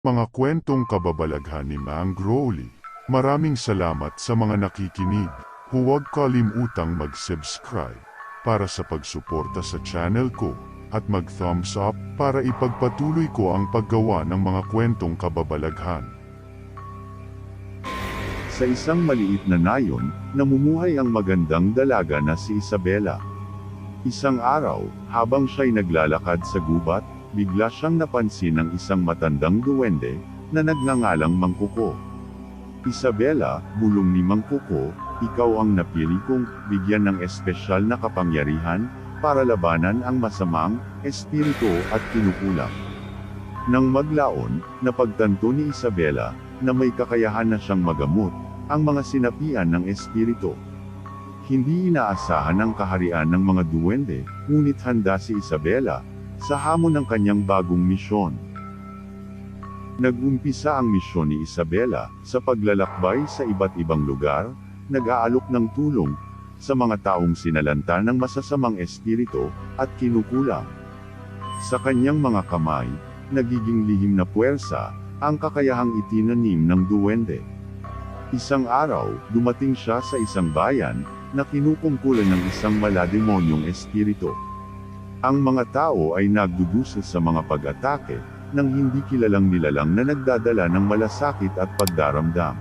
Mga kwentong kababalaghan ni Mang Crowley. Maraming salamat sa mga nakikinig. Huwag kalimutang mag-subscribe para sa pagsuporta sa channel ko at mag-thumbs up para ipagpatuloy ko ang paggawa ng mga kwentong kababalaghan. Sa isang maliit na nayon, namumuhay ang magandang dalaga na si Isabela. Isang araw, habang siya'y naglalakad sa gubat, bigla siyang napansin ng isang matandang duwende, na nagngangalang Mangkuko. Isabela, bulong ni Mangkuko, ikaw ang napili kong bigyan ng espesyal na kapangyarihan, para labanan ang masamang espiritu at kinukulam. Nang maglaon, napagtanto ni Isabela, na may kakayahan na siyang magamot, ang mga sinapian ng espiritu. Hindi inaasahan ang kaharian ng mga duwende, ngunit handa si Isabela, sa hamon ng kanyang bagong misyon. Nag-umpisa ang misyon ni Isabela, sa paglalakbay sa iba't ibang lugar, nag-aalok ng tulong, sa mga taong sinalanta ng masasamang espiritu, at kinukulang. Sa kanyang mga kamay, nagiging lihim na puwersa, ang kakayahang itinanim ng duwende. Isang araw, dumating siya sa isang bayan, na kinukungkulan ng isang malademonyong espiritu. Ang mga tao ay nagdudusa sa mga pag-atake, ng hindi kilalang nilalang na nagdadala ng malasakit at pagdaramdam.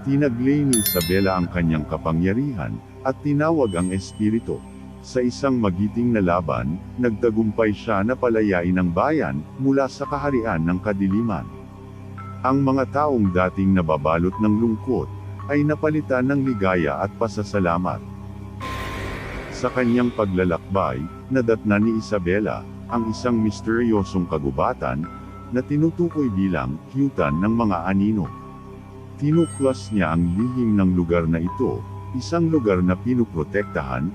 Tinaglay ni Isabela ang kanyang kapangyarihan, at tinawag ang espiritu. Sa isang magiting na laban, nagtagumpay siya na palayain ang bayan, mula sa kaharian ng kadiliman. Ang mga taong dating nababalot ng lungkot, ay napalitan ng ligaya at pasasalamat. Sa kanyang paglalakbay, nadatna ni Isabela, ang isang misteryosong kagubatan, na tinutukoy bilang, kyutan ng mga anino. Tinuklas niya ang lihim ng lugar na ito, isang lugar na pinuprotektahan,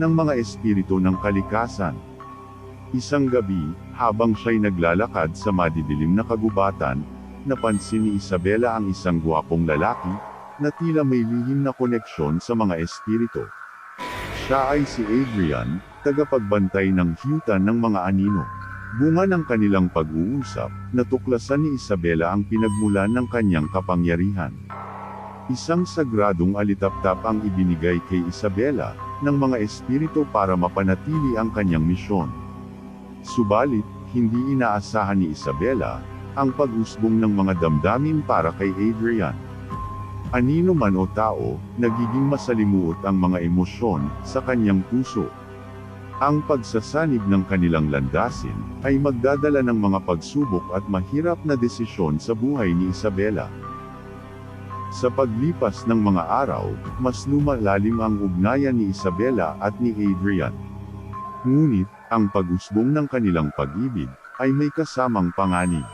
ng mga espiritu ng kalikasan. Isang gabi, habang siya'y naglalakad sa madidilim na kagubatan, napansin ni Isabela ang isang gwapong lalaki, na tila may lihim na koneksyon sa mga espiritu. Siya ay si Adrian, tagapagbantay ng hyutan ng mga anino. Bunga ng kanilang pag-uusap, natuklasan ni Isabela ang pinagmulan ng kanyang kapangyarihan. Isang sagradong alitaptap ang ibinigay kay Isabela, ng mga espiritu para mapanatili ang kanyang misyon. Subalit, hindi inaasahan ni Isabela, ang pag-usbong ng mga damdamin para kay Adrian. Anino man o tao, nagiging masalimuot ang mga emosyon, sa kanyang puso. Ang pagsasanib ng kanilang landasin, ay magdadala ng mga pagsubok at mahirap na desisyon sa buhay ni Isabela. Sa paglipas ng mga araw, mas lumalalim ang ugnayan ni Isabela at ni Adrian. Ngunit, ang pag-usbong ng kanilang pag-ibig, ay may kasamang panganib.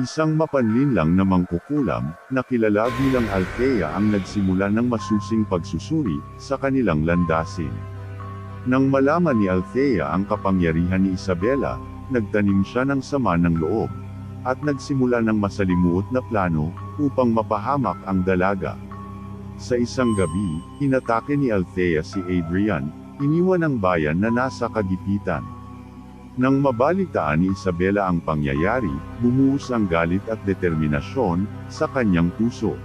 Isang mapanlin lang na mangkukulam, na kilala bilang Althea ang nagsimula ng masusing pagsusuri, sa kanilang landasin. Nang malaman ni Althea ang kapangyarihan ni Isabela, nagtanim siya ng sama ng loob, at nagsimula ng masalimuot na plano, upang mapahamak ang dalaga. Sa isang gabi, inatake ni Althea si Adrian, iniwan ang bayan na nasa kagipitan. Nang mabalitaan ni Isabela ang pangyayari, bumuhos ang galit at determinasyon, sa kanyang puso.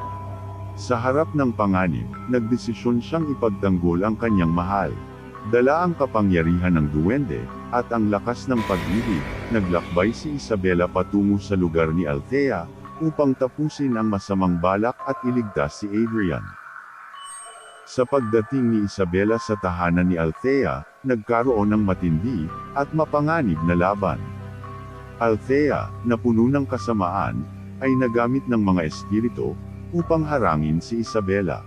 Sa harap ng panganib, nagdesisyon siyang ipagtanggol ang kanyang mahal. Dala ang kapangyarihan ng duwende, at ang lakas ng pag-ibig, naglakbay si Isabela patungo sa lugar ni Althea, upang tapusin ang masamang balak at iligtas si Adrian. Sa pagdating ni Isabela sa tahanan ni Althea, nagkaroon ng matindi, at mapanganib na laban. Althea, na puno ng kasamaan, ay nagamit ng mga espiritu, upang harangin si Isabela.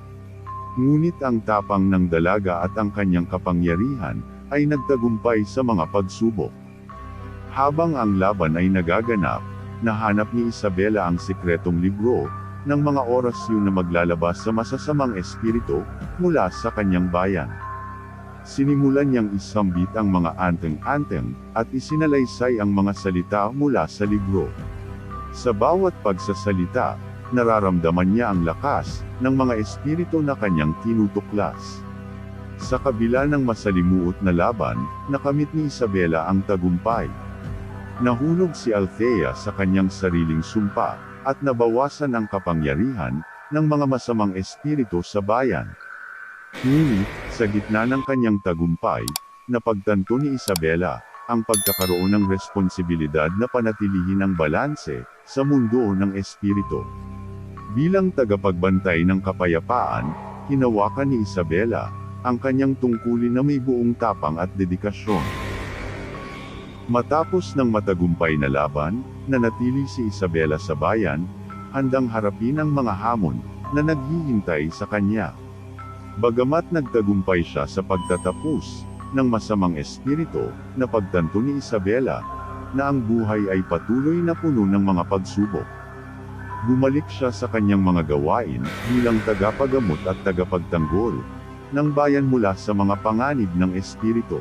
Ngunit ang tapang ng dalaga at ang kanyang kapangyarihan, ay nagtagumpay sa mga pagsubok. Habang ang laban ay nagaganap, nahanap ni Isabela ang sikretong libro, ng mga oras yun na maglalabas sa masasamang espiritu, mula sa kanyang bayan. Sinimulan niyang isambit ang mga anteng-anteng, at isinalaysay ang mga salita mula sa libro. Sa bawat pagsasalita, nararamdaman niya ang lakas, ng mga espiritu na kanyang tinutuklas. Sa kabila ng masalimuot na laban, nakamit ni Isabela ang tagumpay. Nahulog si Althea sa kanyang sariling sumpa, at nabawasan ang kapangyarihan ng mga masamang espiritu sa bayan. Ngunit, sa gitna ng kanyang tagumpay, napagtanto ni Isabela, ang pagkakaroon ng responsibilidad na panatilihin ang balanse sa mundo ng espiritu. Bilang tagapagbantay ng kapayapaan, hinawakan ni Isabela ang kanyang tungkulin na may buong tapang at dedikasyon. Matapos ng matagumpay na laban, nanatili si Isabela sa bayan, handang harapin ang mga hamon na naghihintay sa kanya. Bagamat nagtagumpay siya sa pagtatapos ng masamang espiritu, napagtanto ni Isabela na ang buhay ay patuloy na puno ng mga pagsubok. Bumalik siya sa kanyang mga gawain bilang tagapagamot at tagapagtanggol ng bayan mula sa mga panganib ng espiritu.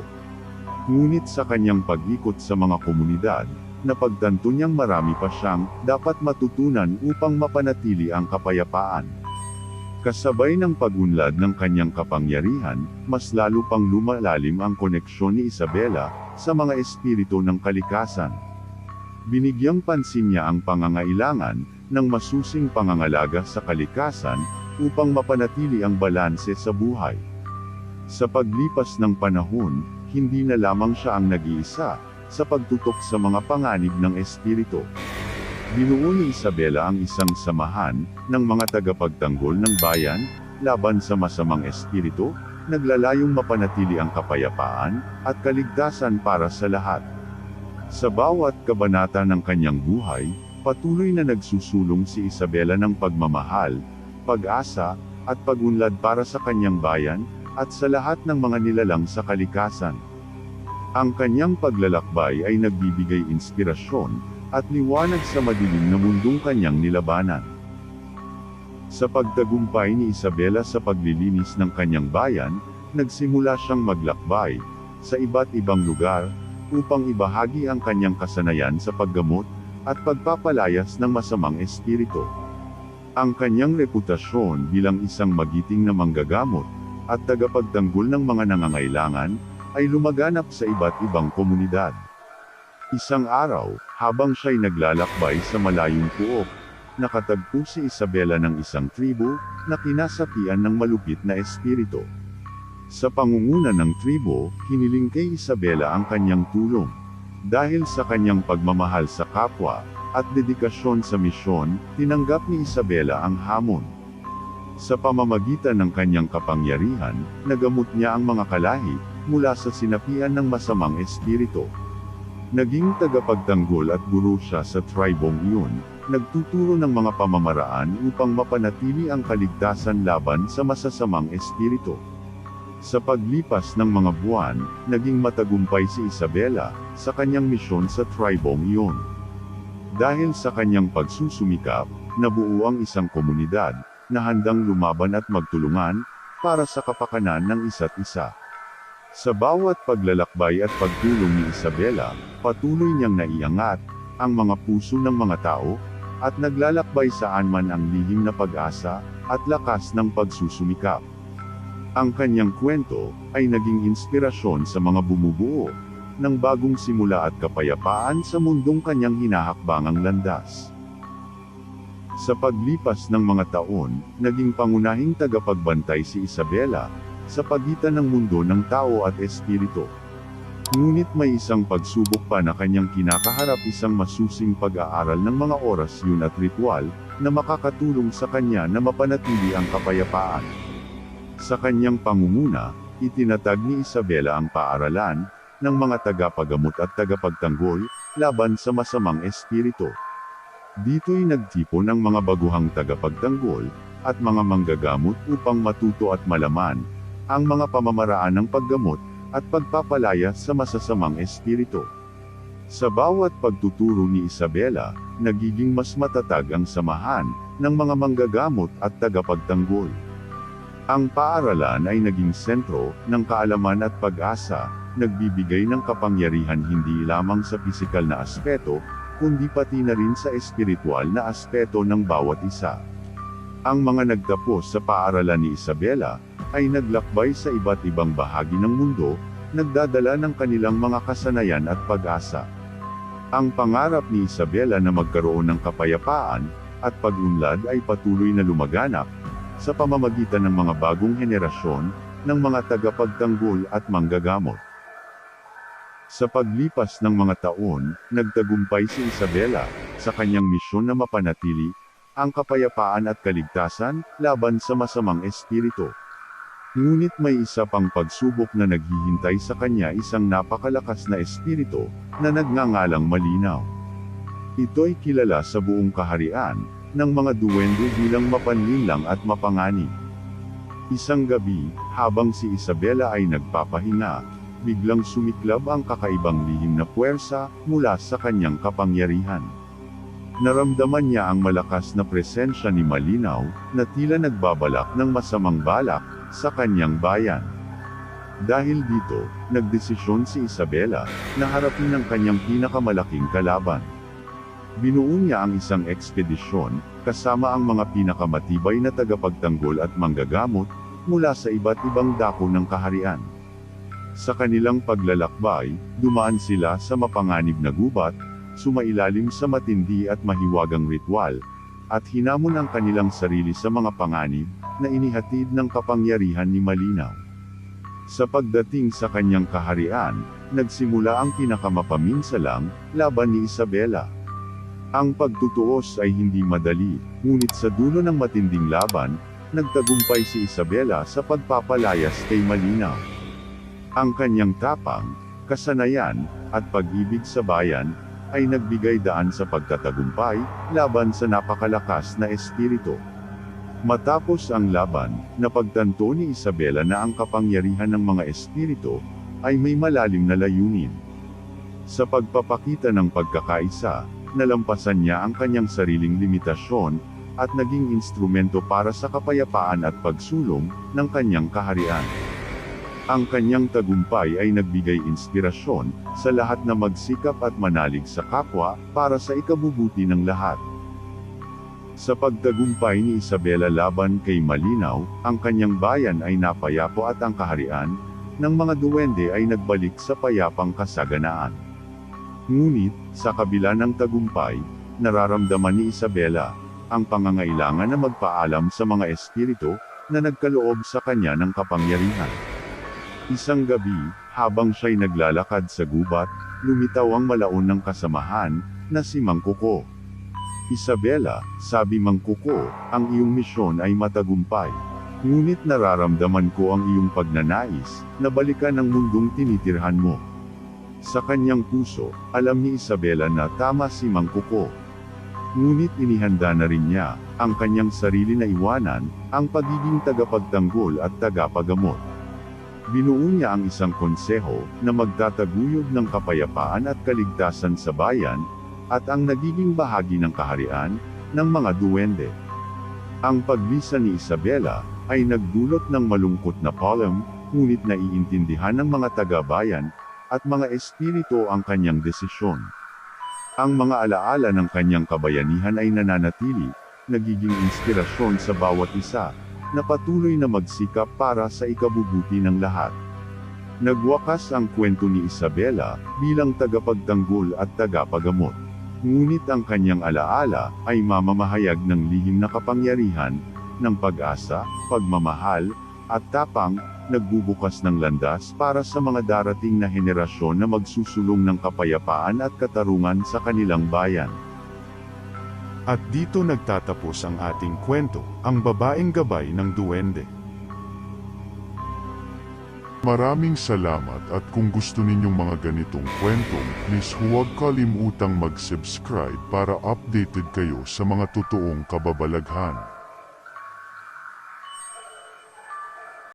Ngunit sa kanyang pag-ikot sa mga komunidad, napagtanto niyang marami pa siyang dapat matutunan upang mapanatili ang kapayapaan. Kasabay ng pagunlad ng kanyang kapangyarihan, mas lalo pang lumalalim ang koneksyon ni Isabela sa mga espiritu ng kalikasan. Binigyang pansin niya ang pangangailangan ng masusing pangangalaga sa kalikasan upang mapanatili ang balanse sa buhay. Sa paglipas ng panahon, hindi na lamang siya ang nag-iisa sa pagtutok sa mga panganib ng espiritu. Binuo ni Isabela ang isang samahan ng mga tagapagtanggol ng bayan laban sa masamang espiritu, naglalayong mapanatili ang kapayapaan at kaligtasan para sa lahat. Sa bawat kabanata ng kanyang buhay, patuloy na nagsusulong si Isabela ng pagmamahal, pag-asa, at pagunlad para sa kanyang bayan, at sa lahat ng mga nilalang sa kalikasan. Ang kanyang paglalakbay ay nagbibigay inspirasyon, at liwanag sa madilim na mundong kanyang nilabanan. Sa pagtagumpay ni Isabela sa paglilinis ng kanyang bayan, nagsimula siyang maglakbay, sa iba't ibang lugar, upang ibahagi ang kanyang kasanayan sa paggamot, at pagpapalayas ng masamang espiritu. Ang kanyang reputasyon bilang isang magiting na manggagamot, at tagapagtanggol ng mga nangangailangan, ay lumaganap sa iba't ibang komunidad. Isang araw, habang siya'y naglalakbay sa malayong puok, nakatagpo si Isabela ng isang tribo, na kinasapian ng malupit na espiritu. Sa pangunguna ng tribo, hiniling kay Isabela ang kanyang tulong. Dahil sa kanyang pagmamahal sa kapwa, at dedikasyon sa misyon, tinanggap ni Isabela ang hamon. Sa pamamagitan ng kanyang kapangyarihan, nagamot niya ang mga kalahi, mula sa sinapian ng masamang espiritu. Naging tagapagtanggol at guro siya sa tribong iyon, nagtuturo ng mga pamamaraan upang mapanatili ang kaligtasan laban sa masasamang espiritu. Sa paglipas ng mga buwan, naging matagumpay si Isabela, sa kanyang misyon sa tribong iyon. Dahil sa kanyang pagsusumikap, nabuo ang isang komunidad, na handang lumaban at magtulungan, para sa kapakanan ng isa't isa. Sa bawat paglalakbay at pagtulong ni Isabela, patuloy niyang naiangat, ang mga puso ng mga tao, at naglalakbay saan man ang lihim na pag-asa, at lakas ng pagsusumikap. Ang kanyang kwento, ay naging inspirasyon sa mga bumubuo, ng bagong simula at kapayapaan sa mundong kanyang hinahakbangang landas. Sa paglipas ng mga taon, naging pangunahing tagapagbantay si Isabela, sa pagitan ng mundo ng tao at espiritu. Ngunit may isang pagsubok pa na kanyang kinakaharap isang masusing pag-aaral ng mga oras yun at ritual, na makakatulong sa kanya na mapanatili ang kapayapaan. Sa kanyang pangunguna, itinatag ni Isabela ang paaralan, ng mga tagapagamot at tagapagtanggol, laban sa masamang espiritu. Dito'y nagtipon ng mga baguhang tagapagtanggol, at mga manggagamot upang matuto at malaman, ang mga pamamaraan ng paggamot, at pagpapalaya sa masasamang espiritu. Sa bawat pagtuturo ni Isabela, nagiging mas matatag ang samahan, ng mga manggagamot at tagapagtanggol. Ang paaralan ay naging sentro, ng kaalaman at pag-asa, nagbibigay ng kapangyarihan hindi lamang sa pisikal na aspeto, kundi pati na rin sa espiritual na aspeto ng bawat isa. Ang mga nagtapos sa paaralan ni Isabela, ay naglakbay sa iba't ibang bahagi ng mundo, nagdadala ng kanilang mga kasanayan at pag-asa. Ang pangarap ni Isabela na magkaroon ng kapayapaan at pag-unlad ay patuloy na lumaganap sa pamamagitan ng mga bagong henerasyon ng mga tagapagtanggol at manggagamot. Sa paglipas ng mga taon, nagtagumpay si Isabela sa kanyang misyon na mapanatili ang kapayapaan at kaligtasan laban sa masamang espiritu. Ngunit may isa pang pagsubok na naghihintay sa kanya isang napakalakas na espiritu na nagngangalang malinaw. Ito'y kilala sa buong kaharian ng mga duwende bilang mapanlinlang at mapanganib. Isang gabi, habang si Isabela ay nagpapahinga, biglang sumiklab ang kakaibang lihim na puwersa mula sa kanyang kapangyarihan. Naramdaman niya ang malakas na presensya ni Malinaw, na tila nagbabalak ng masamang balak sa kanyang bayan. Dahil dito, nagdesisyon si Isabela na harapin ang kanyang pinakamalaking kalaban. Binuo niya ang isang ekspedisyon, kasama ang mga pinakamatibay na tagapagtanggol at manggagamot, mula sa iba't ibang dako ng kaharian. Sa kanilang paglalakbay, dumaan sila sa mapanganib na gubat, sumailalim sa matindi at mahiwagang ritual, at hinamon ang kanilang sarili sa mga panganib, na inihatid ng kapangyarihan ni Malinaw. Sa pagdating sa kanyang kaharian, nagsimula ang pinakamapaminsalang laban ni Isabela. Ang pagtutuos ay hindi madali, ngunit sa dulo ng matinding laban, nagtagumpay si Isabela sa pagpapalayas kay Malinaw. Ang kanyang tapang, kasanayan, at pag-ibig sa bayan, ay nagbigay daan sa pagtatagumpay, laban sa napakalakas na espiritu. Matapos ang laban, napagtanto ni Isabela na ang kapangyarihan ng mga espiritu, ay may malalim na layunin. Sa pagpapakita ng pagkakaisa, nalampasan niya ang kanyang sariling limitasyon, at naging instrumento para sa kapayapaan at pagsulong ng kanyang kaharian. Ang kanyang tagumpay ay nagbigay inspirasyon sa lahat na magsikap at manalig sa kapwa para sa ikabubuti ng lahat. Sa pagtagumpay ni Isabela laban kay Malinaw, ang kanyang bayan ay napayapo at ang kaharian ng mga duwende ay nagbalik sa payapang kasaganaan. Ngunit, sa kabila ng tagumpay, nararamdaman ni Isabela ang pangangailangan na magpaalam sa mga espiritu na nagkaloob sa kanya ng kapangyarihan. Isang gabi, habang siya'y naglalakad sa gubat, lumitaw ang malaon ng kasamahan, na si Mang Kuko. Isabela, sabi Mang Kuko, ang iyong misyon ay matagumpay. Ngunit nararamdaman ko ang iyong pagnanais, na balikan ang mundong tinitirhan mo. Sa kanyang puso, alam ni Isabela na tama si Mang Kuko. Ngunit inihanda na rin niya, ang kanyang sarili na iwanan, ang pagiging tagapagtanggol at tagapagamot. Binuo niya ang isang konseho, na magtataguyod ng kapayapaan at kaligtasan sa bayan, at ang nagiging bahagi ng kaharian, ng mga duwende. Ang paglisa ni Isabela, ay nagdulot ng malungkot na poem, ngunit naiintindihan ng mga taga-bayan, at mga espiritu ang kanyang desisyon. Ang mga alaala ng kanyang kabayanihan ay nananatili, nagiging inspirasyon sa bawat isa, na patuloy na magsikap para sa ikabubuti ng lahat. Nagwakas ang kwento ni Isabela, bilang tagapagtanggol at tagapagamot. Ngunit ang kanyang alaala, ay mamamahayag ng lihim na kapangyarihan, ng pag-asa, pagmamahal, at tapang, nagbubukas ng landas para sa mga darating na henerasyon na magsusulong ng kapayapaan at katarungan sa kanilang bayan. At dito nagtatapos ang ating kwento, ang babaeng gabay ng duwende. Maraming salamat at kung gusto ninyong mga ganitong kwentong, please huwag kalimutang mag-subscribe para updated kayo sa mga totoong kababalaghan.